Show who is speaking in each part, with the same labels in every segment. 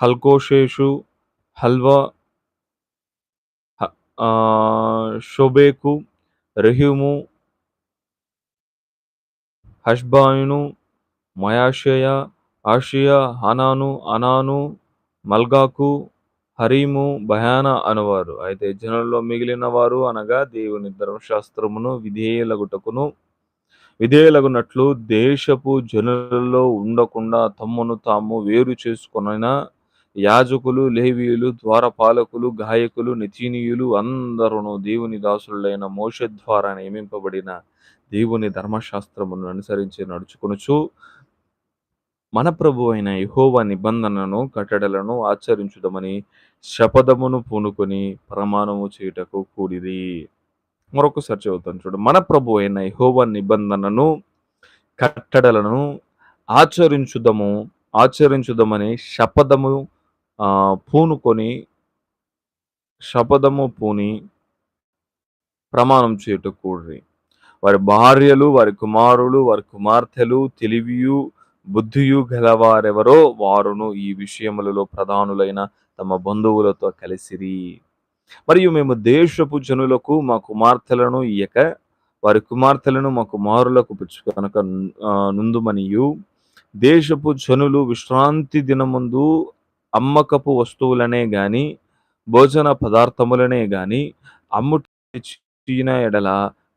Speaker 1: హల్కోషేషు హల్వా షోబేకు రెహ్యూము హష్బాయును మయాషయ ఆషియా హనాను అనాను మల్గాకు హరీము భయాన అనువారు. అయితే జనుల్లో మిగిలిన వారు అనగా దేవుని ధర్మశాస్త్రమును విధేయులగుటకును విధేయులగునట్లు దేశపు జనులలో ఉండకుండా తమ్మును తాము వేరు చేసుకొనిన యాజకులు లేవీయులు ద్వారపాలకులు గాయకులు నితీనీయులు అందరూ దేవుని దాసులైన మోష ద్వారా నియమింపబడిన దేవుని ధర్మశాస్త్రమును అనుసరించి నడుచుకొనుచు మన ప్రభు అయిన యెహోవా నిబంధనను కట్టడలను ఆచరించుదమని శపథమును పూనుకొని ప్రమాణము చేయుటకు కూడిది మరొకసారి చదువుతాను చూడు. మన ప్రభు అయిన యెహోవా నిబంధనను కట్టడలను ఆచరించుదము ఆచరించుదమని శపథము పూనుకొని శపథము పూని ప్రమాణం చేయుటకు వారి భార్యలు వారి కుమారులు వారి కుమార్తెలు తెలివియు బుద్ధియు గలవారెవరో వారును ఈ విషయములలో ప్రధానులైన తమ బంధువులతో కలిసిరి. మరియు మేము దేశపు జనులకు మా కుమార్తెలను ఇయ్యక వారి కుమార్తెలను మా కుమారులకు కనుక నుందుమనియు. దేశపు జనులు విశ్రాంతి దినముందు అమ్మకపు వస్తువులనే గాని భోజన పదార్థములనే గాని అమ్ముచిన ఎడల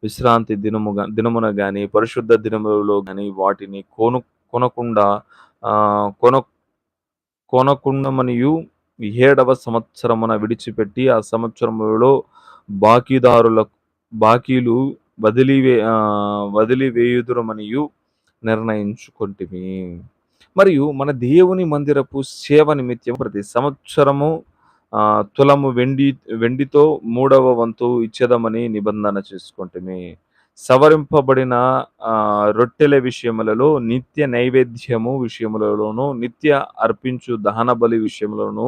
Speaker 1: విశ్రాంతి దినముగా దినమున గాని పరిశుద్ధ దినములలో గాని వాటిని కొను కొనకుండా ఆ, కొన కొనకుండమనియు. ఏడవ సంవత్సరమున విడిచిపెట్టి ఆ సంవత్సరములో బాకీదారుల బాకీలు వదిలివే వదిలివేయుదురమనియు నిర్ణయించుకొంటిమి. మరియు మన దేవుని మందిరపు సేవ నిమిత్తం ప్రతి సంవత్సరము తులము వెండి వెండితో మూడవ వంతు ఇచ్చేదమని నిబంధన చేసుకుంటుమి. సవరింపబడిన రొట్టెల విషయములలో నిత్య నైవేద్యము విషయములలోను నిత్య అర్పించు దహన బలి విషయంలోను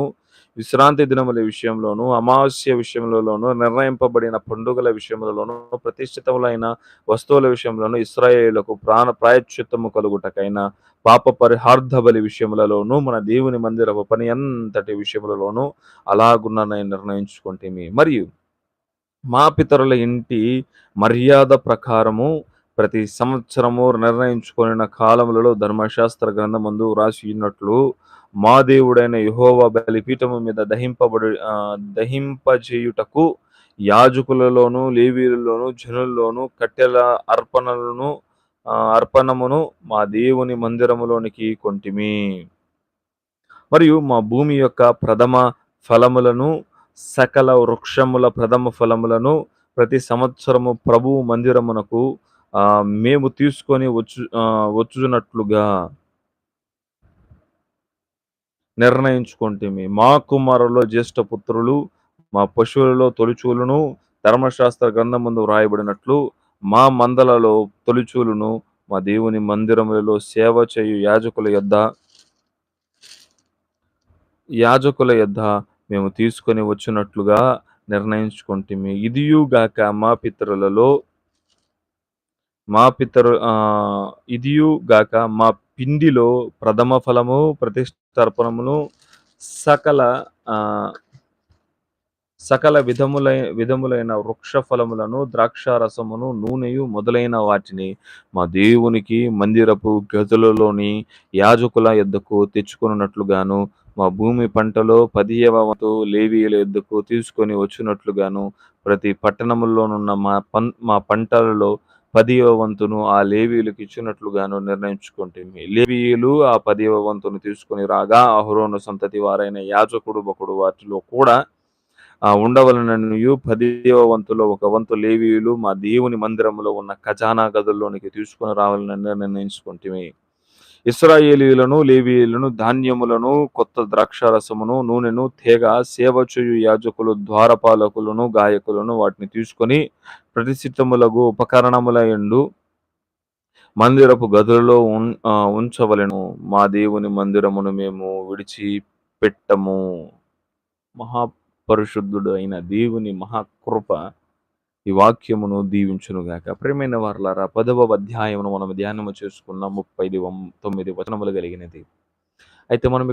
Speaker 1: విశ్రాంతి దినముల విషయంలోను అమావాస్య విషయములలోను నిర్ణయింపబడిన పండుగల విషయములలోను ప్రతిష్ఠితములైన వస్తువుల విషయంలోను ఇస్రాయేళ్ళకు ప్రాణ ప్రాయశ్చిత్తము కలుగుటకైన పాప పరిహార్థ బలి విషయములలోను మన దేవుని మందిరపు పని అంతటి విషయములలోను అలాగున్నని నిర్ణయించుకుంటే మరియు మా పితరుల ఇంటి మర్యాద ప్రకారము ప్రతి సంవత్సరము నిర్ణయించుకున్న కాలములలో ధర్మశాస్త్ర గ్రంథమందు రాసి ఉన్నట్లు మా దేవుడైన యహోవా బలిపీఠము మీద దహింపబడి దహింపజేయుటకు యాజకులలోను లేవీలలోను జనుల్లోను కట్టెల అర్పణలను అర్పణమును మా దేవుని మందిరములోనికి కొంటిమి. మరియు మా భూమి యొక్క ప్రథమ ఫలములను సకల వృక్షముల ప్రథమ ఫలములను ప్రతి సంవత్సరము ప్రభువు మందిరమునకు ఆ, మేము తీసుకొని వచ్చు వచ్చునట్లుగా నిర్ణయించుకుంటేమి. మా కుమారులో జ్యేష్ఠ పుత్రులు మా పశువులలో తొలిచూలును ధర్మశాస్త్ర గ్రంథం ముందు వ్రాయబడినట్లు మా మందలలో తొలిచూలును మా దేవుని మందిరములలో సేవ చేయు యాజకుల యొద్ద యాజకుల యొద్ద మేము తీసుకొని వచ్చినట్లుగా నిర్ణయించుకుంటేమి. ఇదియుగాక మా పితరులలో మా పితరు ఆ, ఇదియు గాక మా పిండిలో ప్రథమ ఫలము ప్రతిష్టార్పణమును సకల ఆ, సకల విధములై విధములైన వృక్ష ఫలములను ద్రాక్ష రసమును నూనెయు మొదలైన వాటిని మా దేవునికి మందిరపు గదులలోని యాజకుల ఎద్దకు తెచ్చుకున్నట్లుగాను మా భూమి పంటలో పదియవ వంతు లేవీయుల యొద్దకు తీసుకొని వచ్చినట్లుగాను ప్రతి పట్టణముల్లోనున్న మా పన్ మా పంటలలో పదివ వంతును ఆ లేవీయులకు ఇచ్చినట్లుగాను నిర్ణయించుకుంటుంది లేవీయులు ఆ పదివ వంతును తీసుకొని రాగా అహరోను సంతతి వారైన యాజకుడు ఒకడు వాటిలో కూడా ఆ ఉండవలననియు పదివ వంతులో ఒక వంతు లేవీయులు మా దేవుని మందిరంలో ఉన్న ఖజానా గదుల్లోనికి తీసుకొని రావాలని నిర్ణయించుకుంటే ఇస్రాయేలీయులను లేవీయులను ధాన్యములను కొత్త ద్రాక్షారసమును నూనెను తేగ సేవ చేయు యాజకులు ద్వారపాలకులను గాయకులను వాటిని తీసుకొని ప్రతిష్ఠితములకు ఉపకరణముల ఎండు మందిరపు గదులలో ఉంచవలను ఉంచవలెను. మా దేవుని మందిరమును మేము విడిచి పెట్టము మహాపరిశుద్ధుడు అయిన దేవుని మహాకృప ఈ వాక్యమును దీవించునుగాక ప్రేమైన వారలారా పదవ అధ్యాయమును మనం ధ్యానము చేసుకున్న. ముప్పై తొమ్మిది వచనములు కలిగినది. అయితే మనం